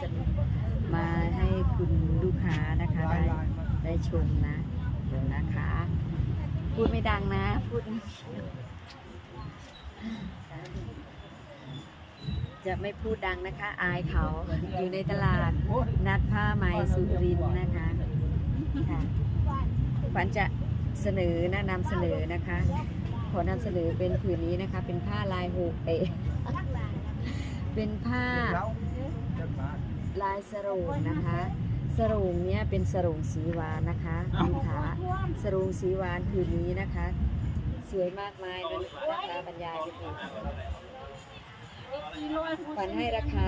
สนุกมาให้คุณลูกค้านะคะได้ได้ชมนะนะคะ พูดไม่ดังนะ พูดจะไม่พูดดังนะคะ อายเขาอยู่ในตลาดนัดผ้าไหมสุรินนะคะขวัญจะเสนอนะนำเสนอนะคะ ขอนำเสนอเป็นผืนนี้นะคะ เป็นผ้าลายโฮเอเป็นผ้า ลายสรงนะคะสรงเนี้ยเป็นสรงสีหวานนะคะคุณขาสรงสีหวานผืนนี้นะคะ สวยมากมายเลยราคาบรรยายไม่ถูกฝันให้ราคา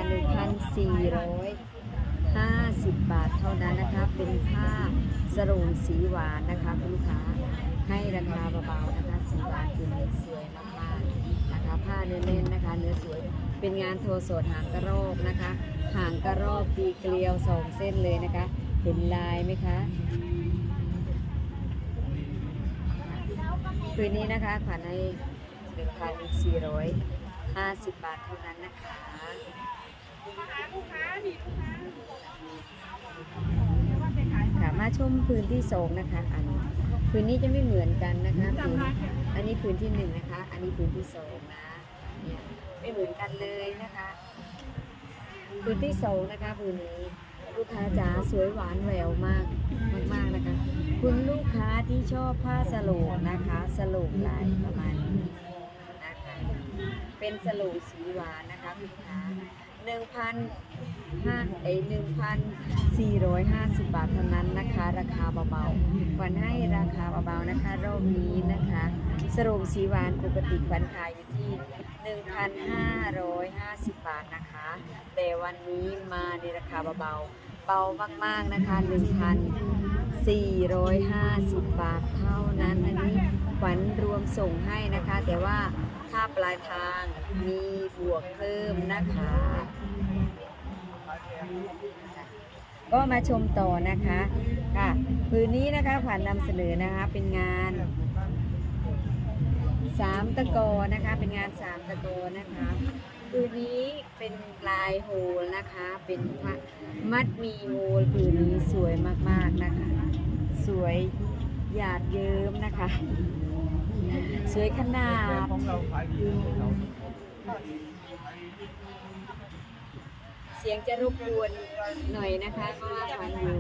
1,450 บาทเท่านั้นนะคะ เป็นผ้าสรงสีหวานนะคะคุณลูกค้าให้ราคาเบาๆนะคะสีหวานคือสวยมากๆนะคะผ้าเนื้อเน้นนะคะ เนื้อสวยเป็นงานโทสดหางกระรอกนะคะ หางกระรอกตีเกลียวสองเส้นเลยนะคะ เห็นลายไหมคะคืนนี้นะคะขวัญให้1,450บาทเท่านั้นนะคะค่ะมาชมพื้นที่สองนะคะ อันพื้นนี้จะไม่เหมือนกันนะคะพื้นอันนี้พื้นที่หนึ่งนะคะ อันนี้พื้นที่สองนะเนี่ยไม่เหมือนกันเลยนะคะ พื้นที่สองนะคะพื้นนี้ลูกค้าจ๋าสวยหวานแหววมากมากๆนะคะ คุณลูกค้าที่ชอบผ้าสโลงนะคะสโลงลายประมาณนี้นะคะเป็นสโลงสีหวานนะคะคุณลูกค้าหนึ่งพันห้าเอ้หนึ่งพันสี่ร้อยห้าสิบบาทเท่านั้นนะคะ ราคาเบาๆขวัญให้ราคาเบาๆนะคะรอบนี้นะคะ สโลงสีหวานปกติวัญขายอยู่ที่ 1,550 บาทนะคะ แต่วันนี้มาในราคาเบาๆ เบามากๆนะคะ 1,450 บาทเท่านั้น อันนี้ขวัญรวมส่งให้นะคะ แต่ว่าค่าปลายทางมีบวกเพิ่มนะคะ ก็มาชมต่อนะคะ ค่ะคืนนี้นะคะขวัญนำเสนอนะคะ เป็นงาน สามตะโกนะคะ เป็นงานสามตะโกนะคะคืนนี้เป็นลายโฮลนะคะ เป็นพระมัดมีโฮลคืนนี้สวยมากๆนะคะ สวยหยาดเยิ้มนะคะ สวยขนาดเสียงจะรบกวนหน่อยนะคะเพราะว่าขวัญอยู่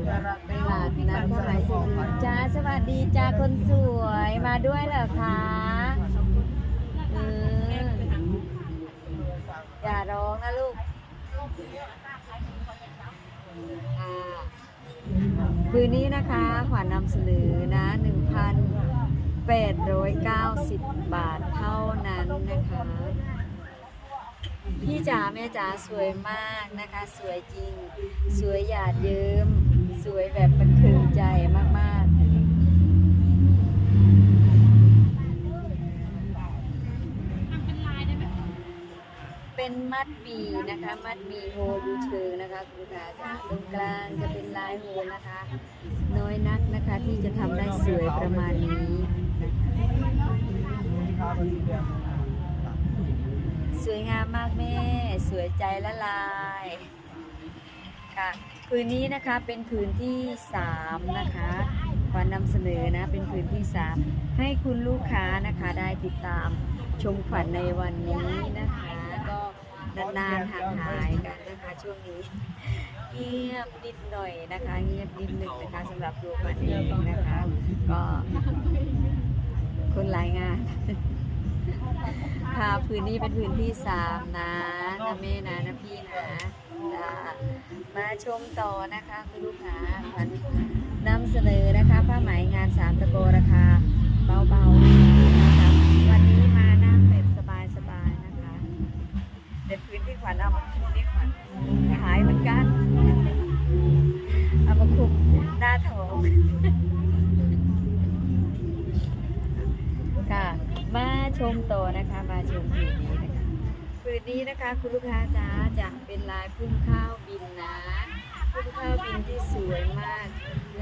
ตลาดนัดผ้าไหมสุริจ้าสวัสดีจ้าคนสวยมาด้วยเหรอคะ อย่าร้องนะลูกคืนนี้นะคะ ขวัญนำเสนอนะ1,890 บาทเท่านั้นนะคะ พี่จ๋าแม่จ๋าสวยมากนะคะ สวยจริง สวยหยาดเยิ้ม สวยแบบบันเทิงใจมากๆ เป็น มัดหมีนะคะ มัดหมีโฮดูเชิงนะคะคุณลูกค้าจ๋าตรงกลางจะเป็นลายโฮนะคะ น้อยนักนะคะที่จะทำได้สวยประมาณนี้สวยงามมากแม่ สวยใจละลายค่ะผืนนี้นะคะเป็นผืนที่สามนะคะขวัญนำเสนอนะเป็นผืนที่สามให้คุณลูกค้านะคะได้ติดตามชมขวัญในวันนี้นะคะ นานๆห่างหายกันนะคะช่วงนี้ เงียบนิดหน่อยนะคะ เงียบนิดหนึ่งนะคะสำหรับตัวขวัญเองนะคะ ก็คนหลายงาน ค่ะพื้นนี้เป็นพื้นที่สามนะนะแม่นะนะพี่นะจ้ามาชมต่อนะคะคุณลูกค้าพันนำเสนอนะคะผ้าไหมงานสามตะโกราคา นี้นะคะคุณลูกค้าจ๋าจะเป็นลายพุ่มข้าวบินนะพุ่มข้าวบินที่สวยมาก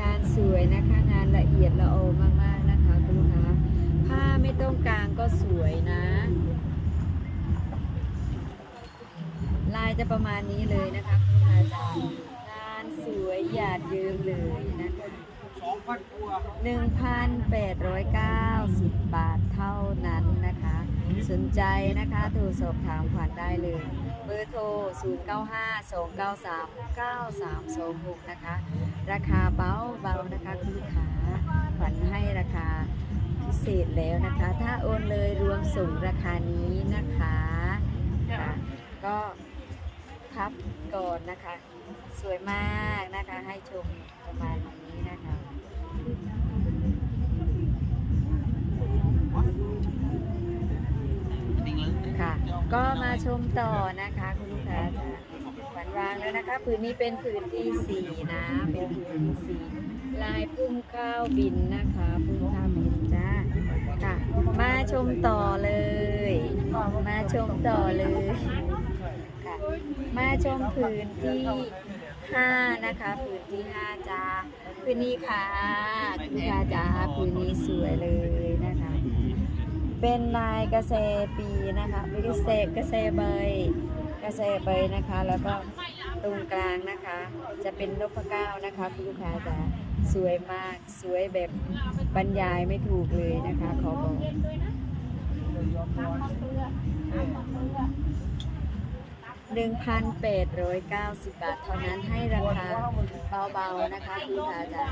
งานสวยนะคะ งานละเอียดละโอมากๆนะคะคุณลูกค้า ผ้าไม่ต้องกลางก็สวยนะ ลายจะประมาณนี้เลยนะคะคุณลูกค้าจ๋าาดเยิ้มเลยนะคะสองพันกว่า1,890 บาทเท่านั้นนะคะ สนใจนะคะโทรสอบถามขวัญได้เลย เบอร์โทร 0952939326 นะคะ ราคาเบาเบาๆนะคะคุณลูกค้าขวัญให้ราคาพิเศษแล้วนะคะ ถ้าโอนเลยรวมส่งราคานี้นะคะค่ะก็พับก่อนนะคะ สวยมากนะคะให้ชมประมาณนี้ ค่ะ ก็มาชมต่อนะคะคุณลูกค้าจ้ะขวัญวางแล้วนะคะผืนนี้เป็นผืนที่สี่นะ เป็นผืนที่สี่ลายพุ่มข้าวบินนะคะพุ่มข้าวบินจ้าค่ะ มาชมต่อเลย มาชมต่อเลยค่ะมาชมผืนที่ห้านะคะผืนที่ห้าจ้าผืนนี้ค่ะคุณลูกค้าจ้าผืนนี้สวยเลยนะคะ เป็นลายกระเซปีนะคะเป็นกระเซกระเซใบกระเซใบนะคะ แล้วก็ตรงกลางนะคะ จะเป็นนพะก้านะคะคุณลูกค้าจะสวยมากสวยแบบบรรยายไม่ถูกเลยนะคะขอบอก 1,890 บาท เท่านั้นให้ราคาเบาๆนะคะคุณลูกค้าจ๋า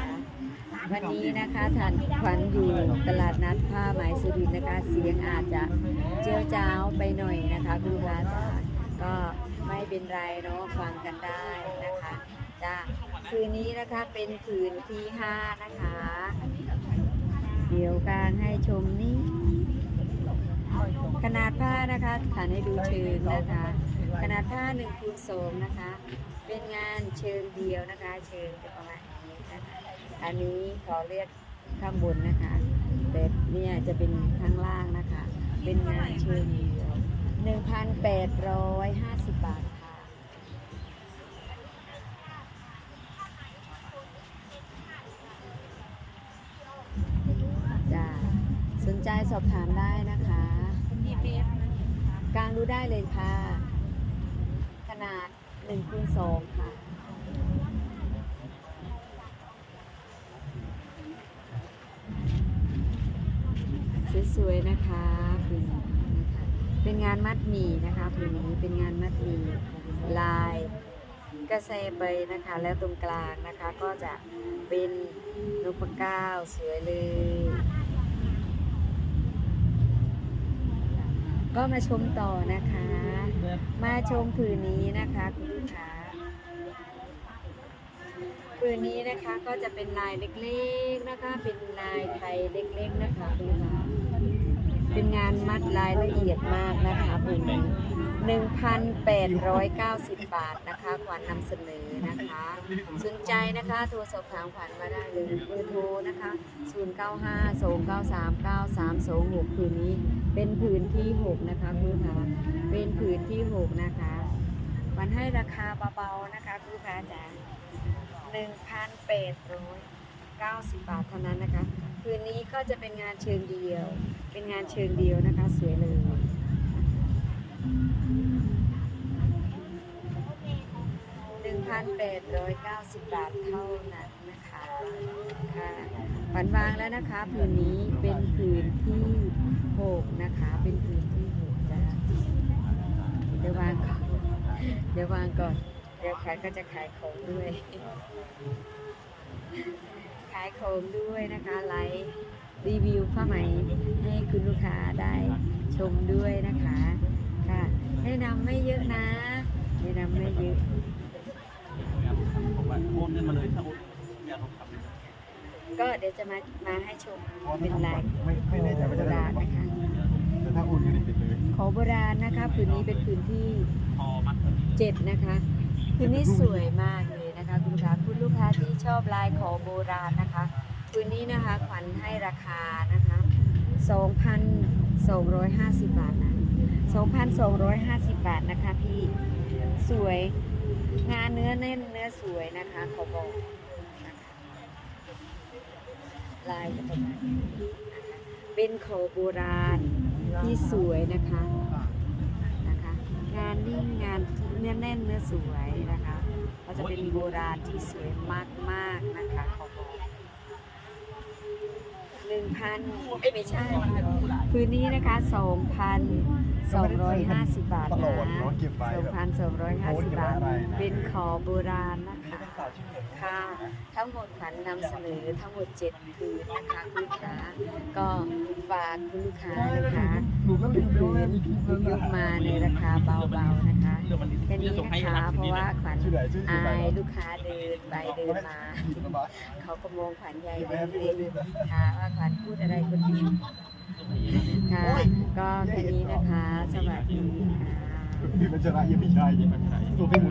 วันนี้นะคะท่านขวัญอยู่ตลาดนัดผ้าไหมสุรินทร์นะคะ เสียงอาจจะเจียวจ้าวไปหน่อยนะคะคุณลูกค้าจ๋าก็ไม่เป็นไรเนาะฟังกันได้นะคะจ้าคืนนี้นะคะเป็นคืนที่ห้านะคะ เดี๋ยวกลางให้ชมนี่ขนาดผ้านะคะฐานให้ดูเชิงนะคะ ขนาดผ้าหนึ่งคูณสองนะคะ เป็นงานเชิงเดียวนะคะ เชิงจะประมาณนี้นะคะอันนี้ขอเรียกข้างบนนะคะแต่เนี่ยจะเป็นข้างล่างนะคะ เป็นงานเชิงเดียว 1,850 บาทค่ะ จ้าสนใจสอบถามได้นะคะกลางดูได้เลยค่ะขนา ด1คูณ2ค่ะ สวยๆนะคะผืนนะคะเป็นงานมัดหมี่นะคะผืนนี้เป็นงานมัดหมี่ลายกระเซไปนะคะ แล้วตรงกลางนะคะก็จะเป็นนกปะก้าวสวยเลย ก็มาชมต่อนะคะ มาชมผืนนี้นะคะคุณลูกค้าผืนนี้นะคะก็จะเป็นลายเล็กๆนะคะ เป็นลายไทยเล็กๆนะคะคุณลูกค้า เป็นงานมัดลายละเอียดมากนะคะผืนนี้1,890 บาทนะคะขวัญนำเสนอนะคะ สนใจนะคะ โทรสอบถามขวัญมาได้เลยเบอร์โทรนะคะ 095 293 9326ผืนนี้เป็นผืนที่ 6 นะคะคุณค้าเป็นผืนที่ 6 นะคะวันให้ราคาเบาๆนะคะคุณลูกค้าจ๋า1,890 บาทเท่านั้นนะคะ คืนนี้ก็จะเป็นงานเชิงเดียว เป็นงานเชิงเดียวนะคะ สวยเลย1,890บบาทเท่านั้นนะคะค่ะฝันวางแล้วนะคะผืนนี้เป็นผืนที่6นะคะ เป็นผืนที่6จ้ะเดี๋ยววางก่อนเดี๋ยววางก่อน เดี๋ยวขายก็จะขายของด้วยายของด้วยนะคะไลฟ์รีวิวผ้าไหมให้คุณลูกค้าได้ชมด้วยนะคะค่ะแนะนำไม่เยอะนะแนะนำไม่เยอะก็เดี๋ยวจะมามาให้ชมเป็นลายไม่แน่ใจว่าโบจะได้ราณนะคะแต่ถ้าโอนยู่ในสิทธิ์เลยขอโบราณนะคะผืนนี้เป็นผืนที่เจ็ดนะคะผืนนี้สวยมากเลยนะคะคุณลูกค้าคุณ ลูกค้าที่ชอบลายขอโบราณนะคะผืนนี้นะคะขวัญให้ราคานะคะ 2,250 บาทนะ2,250 บาทนะคะพี่สวยงานเนื้อแน่นเนื้อสวยนะคะขอบอกลายจะประมาณนี้เป็นขอโบราณที่สวยนะคะนะคะ งานนิ่งงานเนื้อแน่นเนื้อสวยนะคะ เราจะจะเป็นโบราณที่สวยมากๆนะคะเขาบอกหนึ่งพันเอ้ยไม่ใช่พื้นนี้นะคะสองพันสองร้อยห้าสิบบาทตลนะอดเนาะเก็บไว้สองแบบพันสองร้อยห้าสิบบาทโอ้ยเก็บไว้อะไรนะเป็นขอโบราณนะนี่คะเป็นสาวชื่อเหลืองค่ะ ทั้งหมดขวัญนำเสนอทั้งหมด7คืนนะคะคุณลูกค้าก็ฝากคุณลูกค้านะคะหนู ก็ลืมไปคืว่านมีคลิปนั้นยกมาในราคาเบาๆนะคะแค่นี้ส่งให้นะคะ เพราะว่าขวัญอายลูกค้าเดินไปเดินมา เขาก็มองขวัญใหญ่เลยค่ะว่าขวัญพูดอะไรคนเดียวค่ะก็แค่นี้นะคะ สวัสดีค่ะ